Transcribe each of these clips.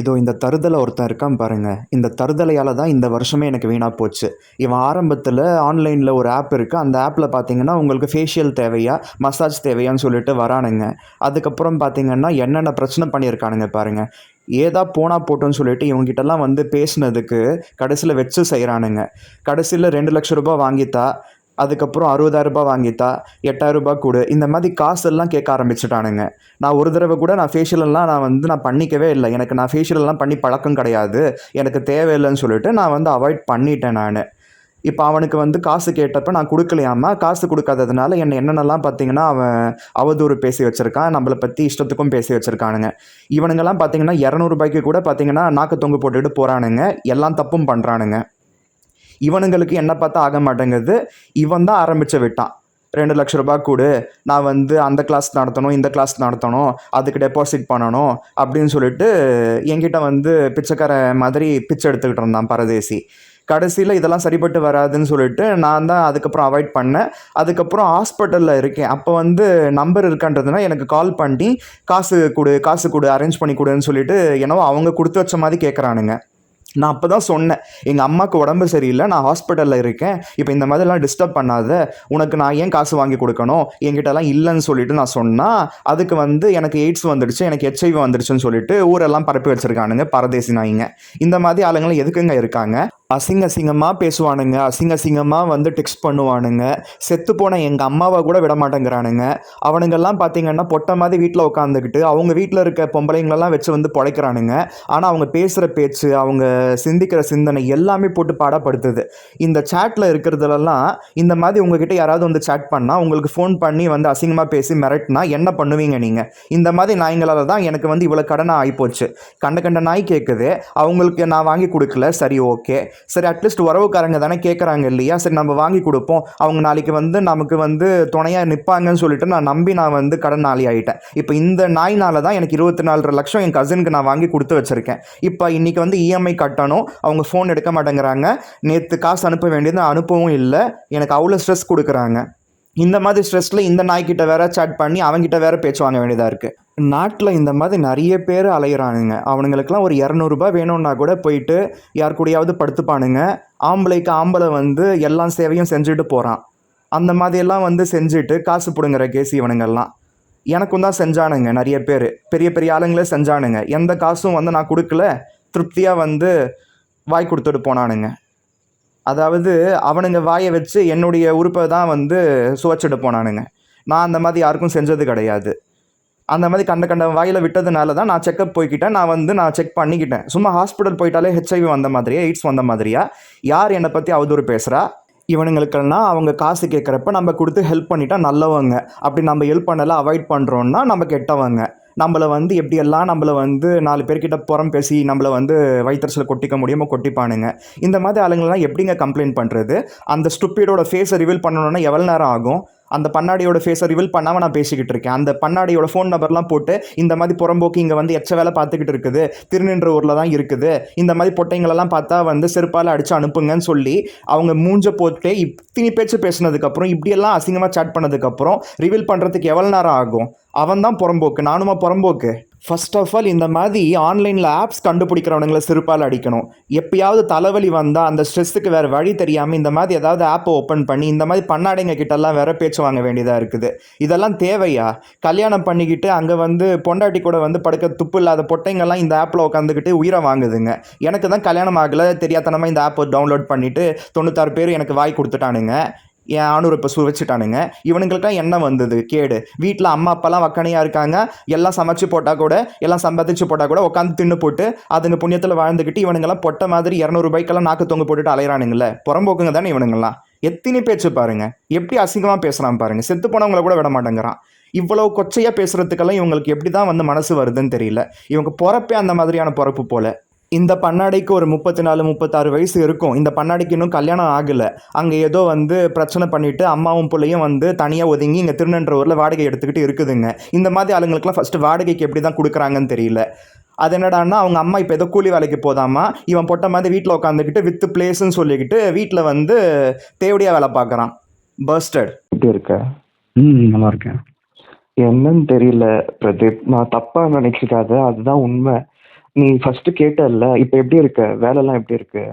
இதோ இந்த தருதலை ஒருத்தன் இருக்கான் பாருங்க. இந்த தருதலையால் தான் இந்த வருஷமே எனக்கு வீணாக போச்சு. இவன் ஆரம்பத்தில் ஆன்லைனில் ஒரு ஆப் இருக்குது அந்த ஆப்பில் பார்த்தீங்கன்னா உங்களுக்கு ஃபேஷியல் தேவையா மசாஜ் தேவையான்னு சொல்லிட்டு வரானுங்க. அதுக்கப்புறம் பார்த்தீங்கன்னா என்னென்ன பிரச்சனை பண்ணியிருக்கானுங்க பாருங்கள் ஏதா போனால் போட்டோன்னு சொல்லிட்டு இவங்ககிட்டலாம் வந்து பேசினதுக்கு கடைசியில் வச்சு செய்கிறானுங்க கடைசியில் ரெண்டு லட்ச ரூபாய் வாங்கித்தா அதுக்கப்புறம் அறுபதாயிரம் ரூபாய் வாங்கித்தா எட்டாயிரரூபா கொடு. இந்த மாதிரி காசெல்லாம் கேட்க ஆரம்பிச்சுட்டானுங்க. நான் ஒரு தடவை கூட நான் ஃபேஷியலெல்லாம் நான் வந்து நான் பண்ணிக்கவே இல்லை. எனக்கு நான் ஃபேஷியலெல்லாம் பண்ணி பழக்கம் கிடையாது. எனக்கு தேவையில்லைன்னு சொல்லிட்டு நான் வந்து அவாய்ட் பண்ணிட்டேன் நான். இப்போ அவனுக்கு வந்து காசு கேட்டப்போ நான் கொடுக்கலையாமா காசு கொடுக்காததுனால என்னை என்னென்னலாம் பார்த்தீங்கன்னா அவன் அவதூறு பேசி வச்சுருக்கான். நம்மளை பற்றி இஷ்டத்துக்கும் பேசி வச்சுருக்கானுங்க. இவனுங்கெல்லாம் பார்த்தீங்கன்னா இரநூறுபாய்க்கு கூட பார்த்தீங்கன்னா நாக்கு தொங்கு போட்டுட்டு போகிறானுங்க எல்லாம் தப்பும் பண்ணுறானுங்க இவனுங்களுக்கு என்ன பார்த்தா ஆக மாட்டேங்குது. இவன் தான் ஆரம்பித்து விட்டான். ரெண்டு லட்ச ரூபாய் கொடு. நான் வந்து அந்த கிளாஸ் நடத்தணும் இந்த கிளாஸ் நடத்தணும் அதுக்கு டெபாசிட் பண்ணணும் அப்படின்னு சொல்லிட்டு என்கிட்ட வந்து பிச்சைக்கார மாதிரி பிச்சை எடுத்துக்கிட்டு இருந்தான் பரதேசி. கடைசியில் இதெல்லாம் சரிப்பட்டு வராதுன்னு சொல்லிட்டு நான் தான் அதுக்கப்புறம் அவாய்ட் பண்ணேன். அதுக்கப்புறம் ஹாஸ்பிட்டலில் இருக்கேன். அப்போ வந்து நம்பர் இருக்கான்றதுனா எனக்கு கால் பண்ணி காசு கொடு காசு கொடு அரேஞ்ச் பண்ணி கொடுன்னு சொல்லிட்டு என்னவோ அவங்க கொடுத்து வச்ச மாதிரி கேட்குறானுங்க நான் அப்போ தான் சொன்னேன் எங்கள் அம்மாவுக்கு உடம்பு சரியில்லை நான் ஹாஸ்பிட்டலில் இருக்கேன். இப்போ இந்த மாதிரிலாம் டிஸ்டர்ப் பண்ணாத உனக்கு நான் ஏன் காசு வாங்கி கொடுக்கணும்? என்கிட்டலாம் இல்லைன்னு சொல்லிட்டு நான் சொன்னால் அதுக்கு வந்து எனக்கு எய்ட்ஸ் வந்துடுச்சு எனக்கு ஹெச்ஐவி வந்துடுச்சுன்னு சொல்லிட்டு ஊரெல்லாம் பரப்பி வச்சுருக்கானுங்க பரதேசி நாய்ங்க இந்த மாதிரி ஆளுங்களாம் எதுக்குங்க இருக்காங்க? அசிங்க அசிங்கமாக பேசுவானுங்க. அசிங்க அசிங்கமாக வந்து டெக்ஸ்ட் பண்ணுவானுங்க. செத்து போன எங்கள் அம்மாவை கூட விட மாட்டேங்கிறானுங்க. அவனுங்கெல்லாம் பார்த்தீங்கன்னா பொட்டை மாதிரி வீட்டில் உட்காந்துக்கிட்டு அவங்க வீட்டில் இருக்க பொம்பளைங்களெல்லாம் வச்சு வந்து பொழைக்கிறானுங்க. ஆனால் அவங்க பேசுகிற பேச்சு அவங்க சிந்திக்கிற சிந்தனை எல்லாமே போட்டு பாடப்படுத்துது. இந்த சேட்டில் இருக்கிறதுலலாம் இந்த மாதிரி உங்ககிட்ட யாராவது வந்து சேட் பண்ணால் உங்களுக்கு ஃபோன் பண்ணி வந்து அசிங்கமாக பேசி மிரட்டினா என்ன பண்ணுவீங்க நீங்கள் இந்த மாதிரி நாய்ங்களால் தான் எனக்கு வந்து இவ்வளோ கடனாக ஆகிப்போச்சு கண்ட கண்ட நாய் கேட்குது அவங்களுக்கு நான் வாங்கி கொடுக்கல. சரி ஓகே சரி அட்லீஸ்ட் உறவுக்காரங்க தானே கேட்குறாங்க இல்லையா? சரி நம்ம வாங்கி கொடுப்போம். அவங்க நாளைக்கு வந்து நமக்கு வந்து துணையாக நிற்பாங்கன்னு சொல்லிட்டு நான் நம்பி நான் வந்து கடன் நாளி ஆகிட்டேன் இப்போ இந்த நாய்னால தான் எனக்கு இருபத்தி நாலரை லட்சம் என் கசினுக்கு நான் வாங்கி கொடுத்து வச்சுருக்கேன். இப்போ இன்றைக்கி வந்து இஎம்ஐ கட்டணும். அவங்க ஃபோன் எடுக்க மாட்டேங்கிறாங்க. நேற்று காசு அனுப்ப வேண்டியது அனுப்பவும் இல்லை. எனக்கு அவ்வளோ ஸ்ட்ரெஸ் கொடுக்குறாங்க. இந்த மாதிரி ஸ்ட்ரெஸ்ஸில் இந்த நாய்க்கிட்ட வேற சேட் பண்ணி அவங்ககிட்ட வேற பேச்சு வாங்க வேண்டியதாக இருக்குது நாட்டில் இந்த மாதிரி நிறைய பேர் அலையிறானுங்க. அவனுங்களுக்குலாம் ஒரு இரநூறுபா வேணும்னா கூட போயிட்டு யார் கூடயாவது படுத்துப்பானுங்க. ஆம்பளைக்கு ஆம்பளை வந்து எல்லா சேவையும் செஞ்சுட்டு போகிறான் அந்த மாதிரியெல்லாம் வந்து செஞ்சுட்டு காசு பிடுங்குற கேஸ் இவனுங்கெல்லாம். எனக்கும் தான் செஞ்சானுங்க நிறைய பேர். பெரிய பெரிய ஆளுங்களே செஞ்சானுங்க. எந்த காசும் வந்து நான் கொடுக்கல. திருப்தியாக வந்து வாய் கொடுத்துட்டு போனானுங்க. அதாவது அவனுங்க வாயை வச்சு என்னுடைய உறுப்பை தான் வந்து சுவைச்சிட்டு போனானுங்க. நான் அந்த மாதிரி யாருக்கும் செஞ்சது கிடையாது. அந்த மாதிரி கண்ட கண்ட வாயில் விட்டதுனால தான் நான் செக்கப் போய்க்கிட்டேன். நான் வந்து நான் செக் பண்ணிக்கிட்டேன். சும்மா ஹாஸ்பிட்டல் போயிட்டாலே ஹெச்ஐவி வந்த மாதிரியா எய்ட்ஸ் வந்த மாதிரியா? யார் என்னை பற்றி அவதூறு பேசுகிறா இவனுங்களுக்கெல்லாம் அவங்க காசு கேட்குறப்ப நம்ம கொடுத்து ஹெல்ப் பண்ணிட்டா நல்லவங்க. அப்படி நம்ம ஹெல்ப் பண்ணலாம் அவாய்ட் பண்ணுறோன்னா நம்ம கெட்டவங்க. நம்மளை வந்து எப்படியெல்லாம் நம்மளை வந்து நாலு பேர்கிட்ட புறம் பேசி நம்மளை வந்து வயிற்றுச்சில் கொட்டிக்க முடியுமோ கொட்டிப்பானுங்க. இந்த மாதிரி ஆளுங்கள்லாம் எப்படிங்க கம்ப்ளைண்ட் பண்ணுறது அந்த ஸ்டுப்பீடோட ஃபேஸை ரிவீல் பண்ணணுன்னா எவ்வளோ நேரம் ஆகும்? அந்த பண்ணாடியோட ஃபேஸை ரிவீல் பண்ணாமல் நான் பேசிக்கிட்டு இருக்கேன். அந்த பண்ணாடியோட ஃபோன் நம்பர்லாம் போட்டு இந்த மாதிரி புறம்போக்கு இங்கே வந்து எச்ச வேலை பார்த்துக்கிட்டு இருக்குது. திருநின்ற ஊரில் தான் இருக்குது. இந்த மாதிரி பொட்டைங்களெல்லாம் பார்த்தா வந்து செருப்பால் அடித்து அனுப்புங்கன்னு சொல்லி அவங்க மூஞ்ச போட்டு இத்தினி பேச்சு பேசினதுக்கப்புறம் இப்படியெல்லாம் அசிங்கமாக சேட் பண்ணதுக்கப்புறம் ரிவீல் பண்ணுறதுக்கு எவ்வளோ நேரம் ஆகும்? அவன் தான் புறம்போக்கு. நானுமா புறம்போக்கு? ஃபர்ஸ்ட் ஆஃப் ஆல் இந்த மாதிரி ஆன்லைனில் ஆப்ஸ் கண்டுபிடிக்கிறவனுங்களை சிறுப்பால் அடிக்கணும். எப்பயாவது தலைவலி வந்தால் அந்த ஸ்ட்ரெஸ்ஸுக்கு வேறு வழி தெரியாமல் இந்த மாதிரி ஏதாவது ஆப்பை ஓப்பன் பண்ணி இந்த மாதிரி பண்ணாடைங்க கிட்டலாம் வேற பேச்சு வாங்க வேண்டியதாக இருக்குது. இதெல்லாம் தேவையா? கல்யாணம் பண்ணிக்கிட்டு அங்கே வந்து பொண்டாட்டி கூட வந்து படுக்க துப்பு இல்லாத பொட்டைங்கள்லாம் இந்த ஆப்பில் உட்காந்துக்கிட்டு உயிரை வாங்குதுங்க. எனக்கு தான் கல்யாணம் ஆகலை தெரியாதனமாக இந்த ஆப்பை டவுன்லோட் பண்ணிவிட்டு தொண்ணூத்தாறு பேர் எனக்கு வாய் கொடுத்துட்டானுங்க. ஆணூர் இப்போ சு வச்சுட்டானுங்க. இவனுங்களுக்கெல்லாம் என்ன வந்தது? கேடு. வீட்டில் அம்மா அப்பாலாம் வக்கனையாக இருக்காங்க. எல்லாம் சமைச்சு போட்டால் கூட எல்லாம் சம்பாதிச்சு போட்டால் கூட உட்காந்து தின்னு போட்டு அதுங்க புண்ணியத்தில் வாழ்ந்துக்கிட்டு இவனுங்கெல்லாம் பொட்ட மாதிரி இரநூறுபாய்க்கெல்லாம் நாக்கு தொங்க போட்டுட்டு அலையிறானுங்களே புறம்போக்குங்க தானே இவனுங்கெல்லாம். எத்தனை பேச்சு பாருங்க. எப்படி அசிங்கமாக பேசுகிறான் பாருங்க. செத்து போனவங்கள கூட விட மாட்டேங்கிறான். இவ்வளவு கொச்சையாக பேசுகிறதுக்கெல்லாம் இவங்களுக்கு எப்படி தான் வந்து மனசு வருதுன்னு தெரியல. இவங்க பிறப்பே அந்த மாதிரியான பிறப்பு போல. இந்த பண்ணாடைக்கு ஒரு முப்பத்தி நாலு முப்பத்தாறு வயசு இருக்கும். இந்த பண்ணாடிக்கு இன்னும் கல்யாணம் ஆகலை. அங்கே ஏதோ வந்து பிரச்சனை பண்ணிட்டு அம்மாவும் பிள்ளையும் வந்து தனியாக ஒதுங்கி இங்கே திருநன்றூரில் வாடகை எடுத்துக்கிட்டு இருக்குதுங்க. இந்த மாதிரி ஆளுங்களுக்குலாம் ஃபஸ்ட்டு வாடகைக்கு எப்படி தான் கொடுக்குறாங்கன்னு தெரியல. அது என்னடான்னா அவங்க அம்மா இப்போ ஏதோ கூலி வேலைக்கு போதாமா இவன் பொட்ட மாதிரி வீட்டில் உட்காந்துக்கிட்டு வித் பிளேஸ்ன்னு சொல்லிக்கிட்டு வீட்டில் வந்து தேவடியாக வேலை பார்க்குறான் பர்ஸ்டட் எப்படி இருக்க? ம் நல்லா இருக்கேன். என்னன்னு தெரியல பிரதீப். நான் தப்பா நினைச்சுக்காத அதுதான் உண்மை. நீ ஃபர்ஸ்ட் கேட்டல்ல இப்போ எப்படி இருக்க? வேலைலாம் எப்படி இருக்கு?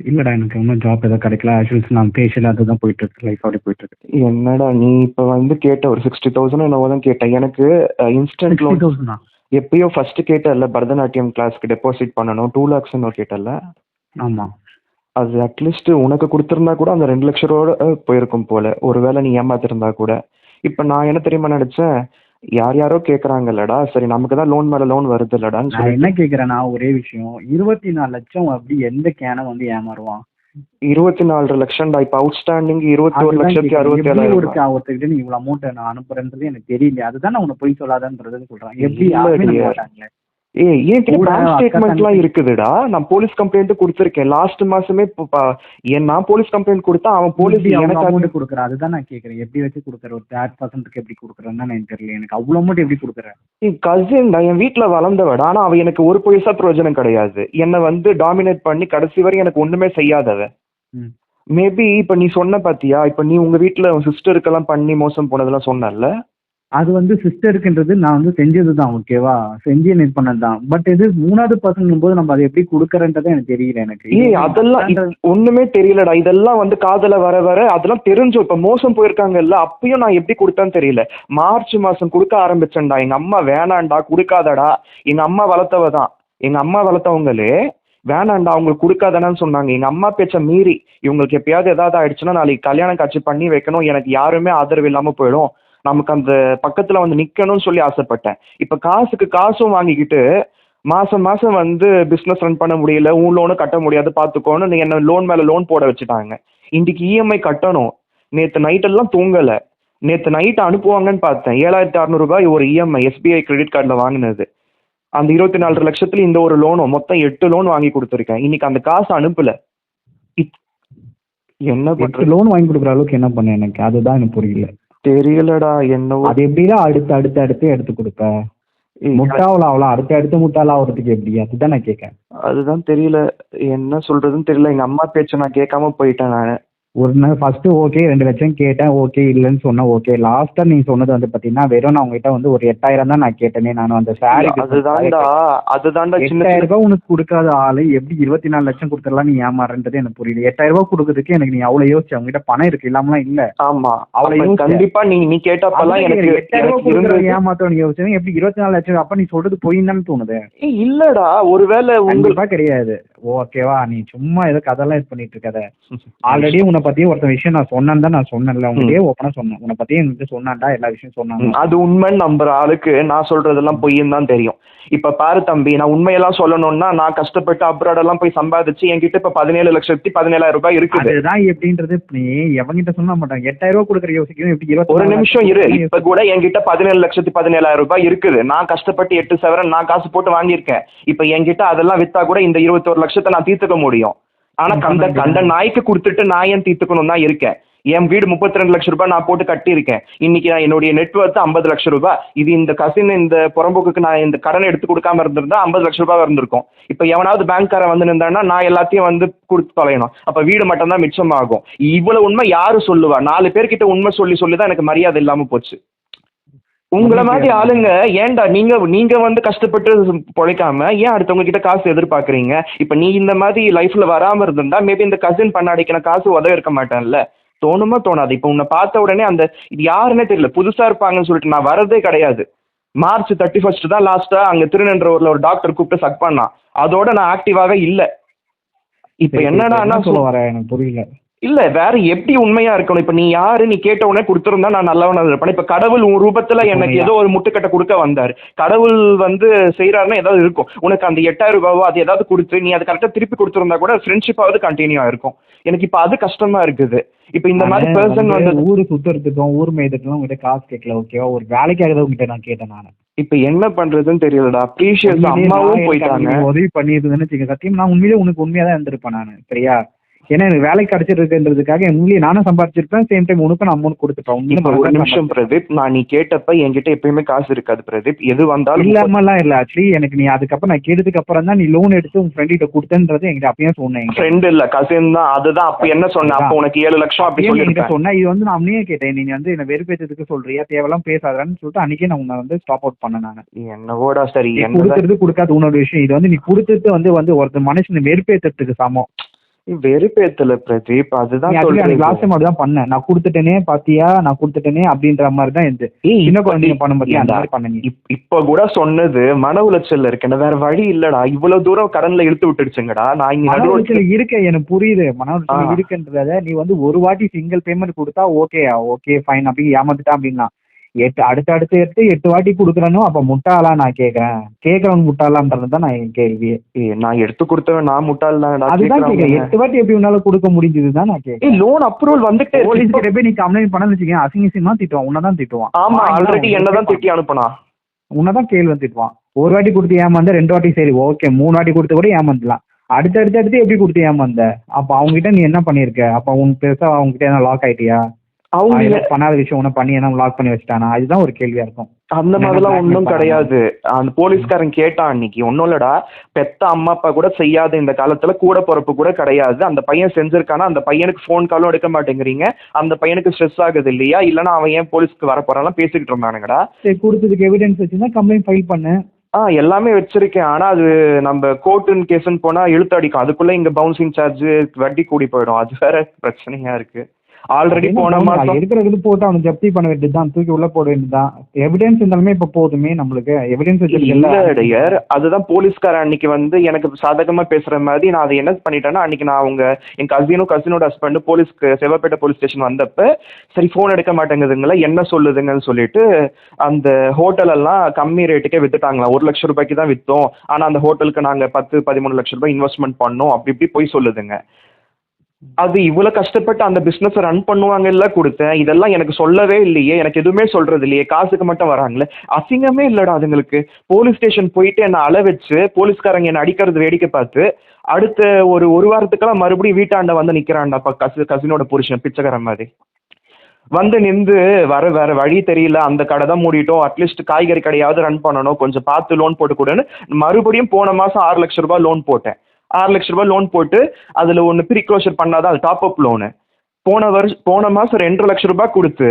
இல்லடா எனக்கு இன்னும் ஜாப் எதுவும் கிடைக்கல. ஆக்சுவல்ஸ் நான் ஃபேஷியல் அதுதான் போயிட்டு இருக்கு லைஃப் அப்படி போயிட்டு இருக்கு என்னடா நீ இப்போ வந்து கேட்ட ஒரு சிக்ஸ்டி தௌசண்ட் என்னவோ தான் கேட்டேன். எனக்கு இன்ஸ்டன்ட் லோன் தௌசண்டா எப்பயோ ஃபர்ஸ்ட் கேட்டல்ல பரதநாட்டியம் கிளாஸ்க்கு டெபாசிட் பண்ணணும். டூ லேக்ஸ்னு கேட்டல்ல. ஆமா. அது அட்லீஸ்ட் உனக்கு கொடுத்துருந்தா கூட அந்த ரெண்டு லட்ச ரூபா போயிருக்கும் போல. ஒருவேளை நீ ஏமாத்திருந்தா கூட. இப்போ நான் என்ன தெரியுமா நினைச்சேன்? யார் யாரோ கேட்குறாங்கல்லடா சரி நமக்கு தான் லோன் மேலே லோன் வருது இல்லடான்னு நான் என்ன கேக்குறேன்னா ஒரே விஷயம். இருபத்தி நாலு லட்சம் அப்படி எந்த கேனை வந்து ஏமாறுவான்? இருபத்தி நாலு லட்சம்டா. இப்போ அவுட்ஸ்டாண்டிங் இருபத்தி ஒரு லட்சத்தி. அறுபத்தி ஏழாயிரம் ஒரு. ஒருத்தர்கிட்ட நீ இவ்வளவு அமௌண்ட் நான் அனுப்புறேன்றது எனக்கு தெரியல அதுதான் நான் உன்னை பொய் சொல்லாதன்றது சொல்றேன். எப்படி என் பேங்க் அக்கா ஸ்டேட்மெண்ட்லாம் இருக்குதுடா? நான் போலீஸ் கம்ப்ளைண்ட் கொடுத்துருக்கேன். லாஸ்ட் மாசமே ஏன் நான் போலீஸ் கம்ப்ளைண்ட் கொடுத்தா அவன் போலீஸ் எனக்கு அமௌண்ட் கொடுக்குற அதுதான் நான் கேக்குறேன். எப்படி வச்சு கொடுக்குற? ஒரு தேர்ட் பர்சன்ட்க்கு எப்படி கொடுக்குறேன்னு தான் எனக்கு தெரியல. எனக்கு அவ்வளவு அமௌண்ட் எப்படி கொடுக்குற? என் கசின்டா என் வீட்டில் வளர்ந்தவடா. ஆனால் அவன் எனக்கு ஒரு பைசா பிரயோஜனம் கிடையாது. என்னை வந்து டாமினேட் பண்ணி கடைசி வரை எனக்கு ஒன்றுமே செய்யாதவ ம். மேபி இப்போ நீ சொன்ன பாத்தியா? இப்போ நீ உங்க வீட்டில் சிஸ்டருக்கெல்லாம் பண்ணி மோசம் போனதெல்லாம் சொன்னல அது வந்து சிஸ்டருக்குன்றது நான் வந்து செஞ்சது தான் ஓகேவா செஞ்சு இது பண்ணது தான் பட் இது மூணாவது பர்சன்ட் போது நம்ம அதை எப்படி கொடுக்கறன்றதே எனக்கு தெரியல எனக்கு. ஏய் அதெல்லாம் இ- ஒண்ணுமே தெரியலடா. இதெல்லாம் வந்து காதல வர வர அதெல்லாம் தெரிஞ்சு இப்ப மோசம் போயிருக்காங்கல்ல அப்பயும் நான் எப்படி கொடுத்தேன்னு தெரியல. மார்ச் மாசம் கொடுக்க ஆரம்பிச்சேன்டா. எங்க அம்மா வேணாண்டா கொடுக்காதடா. எங்க அம்மா வளர்த்தவ தான் எங்க அம்மா வளர்த்தவங்களே வேணாண்டா அவங்களுக்கு கொடுக்காதானு சொன்னாங்க. எங்க அம்மா பேச்ச மீறி இவங்களுக்கு எப்பயாவது ஏதாவது ஆயிடுச்சுன்னா நாளைக்கு கல்யாணம் காட்சி பண்ணி வைக்கணும். எனக்கு யாருமே ஆதரவு இல்லாம போயிடும். நமக்கு அந்த பக்கத்துல வந்து நிக்கணும்னு சொல்லி ஆசைப்பட்டேன். இப்ப காசுக்கு காசும் வாங்கிக்கிட்டு மாசம் மாசம் வந்து பிசினஸ் ரன் பண்ண முடியல உன் லோனு கட்ட முடியாது பாத்துக்கோன்னு நீ என்ன லோன் மேல லோன் போட வச்சுட்டாங்க. இன்னைக்கு இஎம்ஐ கட்டணும். நேத்து நைட் எல்லாம் தூங்கல. நேத்து நைட் அனுப்புவாங்கன்னு பார்த்தேன். ஏழாயிரத்தி அறநூறுபாய் ஒரு இஎம்ஐ எஸ்பிஐ கிரெடிட் கார்டில் வாங்கினது. அந்த இருபத்தி நாலு லட்சத்துல இந்த ஒரு லோனும் மொத்தம் எட்டு லோன் வாங்கி கொடுத்துருக்கேன். இன்னைக்கு அந்த காசு அனுப்பல. என்ன பண்றது? லோன் வாங்கி கொடுக்குற அளவுக்கு என்ன பண்ண எனக்கு? அதுதான் எனக்கு புரியல. தெரியலடா என்னவோ. அது எப்படிதான் அடுத்து அடுத்து அடுத்து எடுத்து கொடுப்ப? முட்டாவளா ஆகலாம் அடுத்து அடுத்து முட்டாளா ஆகுறதுக்கு எப்படி? அதுதான் நான் கேட்கேன் அதுதான் தெரியல. என்ன சொல்றதுன்னு தெரியல. எங்க அம்மா பேச்ச நான் கேட்காம போயிட்டேன் நான். ஒரு நாள் ஃபர்ஸ்ட் ஓகே ரெண்டு லட்சம் கேட்டேன் ஓகே இல்லைன்னு சொன்னேன் ஓகே லாஸ்டா நீ சொன்னது வந்து பாத்தீங்கன்னா வெறும் நான் உங்ககிட்ட வந்து ஒரு எட்டாயிரம் தான் நான் கேட்டேனே நான் அந்த சாரி அதுதான்டா அதுதான்டா எட்டாயிரம் ரூபாய் உனக்கு கொடுக்காத ஆளு எப்படி இருபத்தி நாலு லட்சம் கொடுத்துடலாம் நீ ஏமாறன்றது எனக்கு புரியல. எட்டாயிரம் ரூபாய் கொடுக்கறதுக்கு எனக்கு நீ அவ்வளவு யோசிச்சு அவங்க கிட்ட பணம் இருக்கு இல்லாமலாம் இல்ல. ஆமா யோசிச்ச. கண்டிப்பா நீ நீ கேட்டப்பெல்லாம் எனக்கு எட்டாயிரம் ரூபாய் எனக்கு கொடுக்குற இருந்தது. ஏமாத்தம் யோசிச்சு எப்படி இருபத்தி நாலு லட்சம் அப்ப நீ சொல்றது பொய்ன்னு தோணுது. இல்லடா ஒருவேளை உங்க கண்டிப்பா கிடையாது. ஓகேவா நீ சும்மா ஏதோ கதெல்லாம் இது பண்ணிட்டு இருக்காத. ஆல்ரெடி உன்னை பத்தி ஒருத்தன் விஷயம் நான் சொன்னேன் தான் நான் சொன்னேன்ல. உங்ககிட்டயே ஓப்பனா சொன்னேன். உன்னை பத்தி என்கிட்ட சொன்னான்டா எல்லா விஷயம் சொன்னாங்க அது உண்மைன்னு நம்புற ஆளுக்கு நான் சொல்றதெல்லாம் பொய்ன்னு தான் தெரியும். இப்ப பாரு தம்பி நான் உண்மையெல்லாம் சொல்லணும்னா நான் கஷ்டப்பட்டு அப்ராட் எல்லாம் போய் சம்பாதிச்சு என்கிட்ட இப்ப பதினேழு லட்சத்தி பதினேழாயிரம் ரூபாய் இருக்குது. அதுதான் எப்படின்றது. நீ எவங்கிட்ட சொன்னா மாட்டாங்க எட்டாயிரம் ரூபாய் கொடுக்குற யோசிக்கணும் எப்படி ஒரு நிமிஷம் இரு. லட்சம் இப்ப கூட என்கிட்ட பதினேழு லட்சத்தி பதினேழாயிரம் ரூபாய் இருக்குது. நான் கஷ்டப்பட்டு எட்டு சவரன் நான் காசு போட்டு வாங்கியிருக்கேன். இப்ப என்கிட்ட அதெல்லாம் வித்தா கூட இந்த இருபத்தோரு லட்சத்தை நான் தீர்த்துக்க முடியும். ஆனா கந்த கந்த நாய்க்கு கொடுத்துட்டு நான் ஏன் தீர்த்துக்கணும் தான் இருக்கேன். என் வீடு முப்பத்தி ரெண்டு லட்சம் ரூபாய் நான் போட்டு கட்டியிருக்கேன். இன்னைக்கு நான் என்னுடைய நெட்ஒர்த் ஐம்பது லட்சம் ரூபாய். இது இந்த கசின் இந்த புறம்போக்குக்கு நான் இந்த கடனை எடுத்து கொடுக்காம இருந்திருந்தா ஐம்பது லட்சம் ரூபாய் இருந்திருக்கும். இப்போ எவனாவது பேங்க்காரன் வந்து நின்றான்னா நான் எல்லாத்தையும் வந்து கொடுத்து தொலையணும். அப்ப வீடு மட்டும் தான் மிச்சமாகும். இவ்வளவு உண்மை யாரு சொல்லுவா? நாலு பேர்கிட்ட உண்மை சொல்லி சொல்லி தான் எனக்கு மரியாதை இல்லாம போச்சு. உங்களை மாதிரி ஆளுங்க ஏன்டா நீங்க நீங்க வந்து கஷ்டப்பட்டு பொழைக்காம ஏன் அடுத்தவங்க கிட்ட காசு எதிர்பார்க்கறீங்க? இப்ப நீ இந்த மாதிரி லைஃப்ல வராம இருந்திருந்தா மேபி இந்த கசின் பண்ணாடிக்கு நான் காசு உதவி இருக்க மாட்டேன்ல. தோணுமா தோணாது. இப்போ உன்னை பார்த்த உடனே அந்த இது யாருன்னே தெரியல. புதுசா இருப்பாங்கன்னு சொல்லிட்டு நான் வரதே கிடையாது. மார்ச் தேர்ட்டி ஃபர்ஸ்ட் தான் லாஸ்டா அங்க திருநென்றூர்ல ஒரு டாக்டர் கூப்பிட்டு சக் பண்ணான். அதோட நான் ஆக்டிவாவே இல்ல. இப்ப என்னடா சொல்ல வர? எனக்கு புரியல. இல்ல வேற எப்படி உண்மையா இருக்கணும்? இப்ப நீ யாரு? நீ கேட்ட உடனே கொடுத்துருந்தா நான் நல்லவனா இருப்பேன். இப்ப கடவுள் உன் ரூபத்துல எனக்கு ஏதோ ஒரு முட்டுக்கட்டை கொடுக்க வந்தாரு. கடவுள் வந்து செய்யறாருன்னா ஏதாவது இருக்கும். உனக்கு அந்த எட்டாயிரம் ரூபாவோ அது ஏதாவது கொடுத்து நீ அது கரெக்டா திருப்பி கொடுத்துருந்தா கூட ஃப்ரெண்ட்ஷிப்பாவது கண்டினியூ ஆயிருக்கும் எனக்கு இப்ப அது கஷ்டமா இருக்குது. இப்ப இந்த மாதிரி பர்சன் வந்து ஊரு சுத்துறதுக்கும் ஊர் மேய்துக்கெல்லாம் உங்ககிட்ட காசு கேட்கல ஓகேவா ஒரு வேலைக்காக உங்ககிட்ட நான் கேட்டேன் நான். இப்ப என்ன பண்றதுன்னு தெரியலடா. ப்ரீஷியஸ் அம்மாவும் போயிட்டாங்க. உதவி பண்ணியிருந்தேன்னு வச்சுக்க. சத்தியம் நான் உண்மையிலே உனக்கு உண்மையா தான் இருந்திருப்பேன் நான் சரியா? ஏன்னா எனக்கு வேலை கிடைச்சிருக்குன்றதுக்காக மூலியம் நானும் சம்பாதிச்சிருப்பேன் சேம் டைம் உனக்கும் நான் அமௌண்ட் இப்ப ஒரு நிமிஷம் பிரதீப் நான் நீ கேட்டப்ப என்கிட்ட எப்பயுமே காசு இருக்காது பிரதீப். எது வந்தாலும் இல்லாமலாம் இல்ல. ஆக்சுவலி எனக்கு நீ அதுக்கப்புறம் நான் கேட்டதுக்கு அப்புறம் தான் நீ லோன் எடுத்து உங்க ஃப்ரெண்ட் கிட்ட கொடுத்தன்றது என்கிட்ட அப்பயும் சொன்னேன். ஃப்ரெண்ட் இல்ல கசின் தான். அதுதான் அப்ப என்ன சொன்ன? அப்ப உனக்கு ஏழு லட்சம் அப்படி ஏன் என்கிட்ட சொல்லிருக்கேன் சொன்னா? இது வந்து நான் அவனையே கேட்டேன். நீங்க வந்து என்ன வெறுப்பேற்றதுக்கு சொல்றியா? தேவையெல்லாம் பேசாதான்னு சொல்லிட்டு அன்னைக்கே நான் உன்னை வந்து ஸ்டாப் அவுட் பண்ணேன் நான். என்னவோடா சரி நீ கொடுக்கறது கொடுக்காத உன்னோட விஷயம். இது வந்து நீ கொடுத்தது வந்து வந்து ஒருத்தர் மனுஷனை வெறுப்பேற்றதுக்கு சமம். வெறுப்பேத்தல பிரதீப் அதுதான் அன்னைக்கு லாஸ்ட் சொல்றேன் டைம் பண்ணேன் நான் கொடுத்துட்டேனே பாத்தியா? நான் கொடுத்துட்டேனே அப்படின்ற மாதிரி தான் அந்த ஏன்டா? மாதிரி பண்ண இப்- இப்ப கூட சொன்னது மன உளைச்சல்ல இருக்கேன். வேற வழி இல்லடா. இவ்வளவு தூரம் கடன்ல இழுத்து விட்டுடுச்சுங்கடா. நான் இங்க மன உளைச்சல் இருக்க எனக்கு புரியுது. மன உளைச்சல். இருக்குன்றத நீ வந்து ஒரு வாட்டி சிங்கிள் பேமெண்ட் கொடுத்தா ஓகே ஓகே ஃபைன் அப்படி ஏமாத்துட்டா அப்படின்னா. எட்டு அடுத்து அடுத்து எடுத்து எட்டு வாட்டி கொடுக்குறனோ அப்ப முட்டாளா நான் கேக்குறேன் கேக்குறவன் முட்டாளான்றது தான் நான் என் கேள்வி. ஏய், நான் எடுத்து கொடுத்தவன் நான் முட்டாள் அதுதான் கேக்குறேன் எட்டு வாட்டி எப்படி உன்னால கொடுக்க முடிஞ்சது தான் நான் கேக்குறேன் ஏய் லோன் அப்ரூவல் வந்துட்டே. போலீஸ் கிட்ட போய் நீ கம்ப்ளைண்ட் பண்ணனு வச்சுக்கேன் அசிங்கசியமா திட்டுவான். உன்னதான் திட்டுவான். ஆமா ஆல்ரெடி உன்னை என்னதான் கேட்பான். திட்டி அனுப்புனா. உன்னதான் கேள்வி வந்து திட்டுவான். ஒரு வாட்டி கொடுத்து ஏமாந்த ரெண்டு வாட்டி சரி ஓகே மூணு வாட்டி கொடுத்து கூட ஏமாந்தலாம். அடுத்து அடுத்து அடுத்து எப்படி கொடுத்து ஏமாந்த? அப்ப அவங்க கிட்ட நீ என்ன பண்ணிருக்க அப்ப உன் பெருசா அவங்க கிட்ட என்ன லாக் ஆயிட்டியா? அவங்க பண்ணாத விஷயம் உன்னை பண்ணி என்ன லாக் பண்ணி வச்சுட்டானா? அதுதான் ஒரு கேள்வியா இருக்கும். அந்த மாதிரிலாம் ஒன்றும். கிடையாது. அந்த போலீஸ்காரன் கேட்டான் அன்னைக்கு ஒன்றும் இல்லடா பெத்த அம்மா அப்பா கூட செய்யாத இந்த காலத்துல கூட பிறப்பு கூட கிடையாது. அந்த பையன் செஞ்சிருக்கானா? அந்த பையனுக்கு ஃபோன் காலும் எடுக்க மாட்டேங்கிறீங்க. அந்த பையனுக்கு ஸ்ட்ரெஸ் ஆகுது இல்லையா? இல்லைன்னா அவன் ஏன் போலீஸ்க்கு வர போறான்லாம் பேசிக்கிட்டு இருந்தானுங்கடா. சரி கொடுத்ததுக்கு எவிடன்ஸ் வச்சுன்னா கம்ப்ளைண்ட் ஃபைல் பண்ணு. ஆ எல்லாமே வச்சிருக்கேன். ஆனா அது நம்ம கோர்ட்டுன்னு கேஸ்ன்னு போனா இழுத்து அடிக்கும். அதுக்குள்ள இங்க பவுன்சிங் சார்ஜ் வட்டி கூடி போயிடும். அது வேற பிரச்சனையா இருக்கு. ஆல்ரெடி போன? மாசம் இருக்கிறது போட்டு அவனை ஜப்தி பண்ண வேண்டியதுதான் தூக்கி உள்ள போட வேண்டியதுதான் எவிடன்ஸ் இருந்தாலுமே இப்ப போதுமே நம்மளுக்கு. எவிடன்ஸ் இல்ல அதுதான் போலீஸ்காரன் அன்னைக்கு வந்து எனக்கு சாதகமா பேசுற மாதிரி நான் அதை என்ன பண்ணிட்டேன்னா அன்னைக்கு நான் அவங்க என் கசினும் கசினோட ஹஸ்பண்ட் போலீஸ்க்கு செவப்பேட்டை போலீஸ் ஸ்டேஷன் வந்தப்ப சரி ஃபோன் எடுக்க மாட்டேங்குதுங்களா என்ன சொல்லுதுங்கன்னு சொல்லிட்டு அந்த ஹோட்டல் எல்லாம் கம்மி ரேட்டுக்கே வித்துட்டாங்களா ஒரு லட்சம் ரூபாய்க்கு தான் வித்தோம். ஆனா அந்த ஹோட்டலுக்கு நாங்க பத்து பதிமூணு லட்சம் ரூபாய் இன்வெஸ்ட்மெண்ட் பண்ணோம். அப்படி இப்படி போய் சொல்லுதுங்க. அது இவ்வளோ கஷ்டப்பட்டு அந்த பிஸ்னஸை ரன் பண்ணுவாங்க இல்ல கொடுத்தேன். இதெல்லாம் எனக்கு சொல்லவே இல்லையே. எனக்கு எதுவுமே சொல்றது இல்லையே. காசுக்கு மட்டும் வராங்களே. அசிங்கமே இல்லடா அதுங்களுக்கு. போலீஸ் ஸ்டேஷன் போயிட்டு என்ன அள வச்சு போலீஸ்காரங்க என்ன அடிக்கிறது வேடிக்கை பார்த்து அடுத்த ஒரு ஒரு வாரத்துக்கெல்லாம் மறுபடியும் வீட்டாண்ட வந்து நிக்கிறான்டாப்பா கசு கசினோட புருஷன் பிச்சைக்காரன் மாதிரி. வந்து நின்று வர வேற வழி தெரியல. அந்த கடை தான் மூடிட்டோம். அட்லீஸ்ட் காய்கறி கடையாவது ரன் பண்ணணும். கொஞ்சம் பார்த்து லோன் போட்டு கொடுன்னு மறுபடியும் போன மாசம் ஆறு லட்ச ரூபாய் லோன் போட்டேன். ஆறு லட்ச ரூபாய் லோன் போட்டு அதில் ஒன்று ப்ரீ க்ளோஷர் பண்ணாதான் அது டாப் அப் லோனு போன வருஷம் போன மாதம் ரெண்டரை லட்ச ரூபாய் கொடுத்து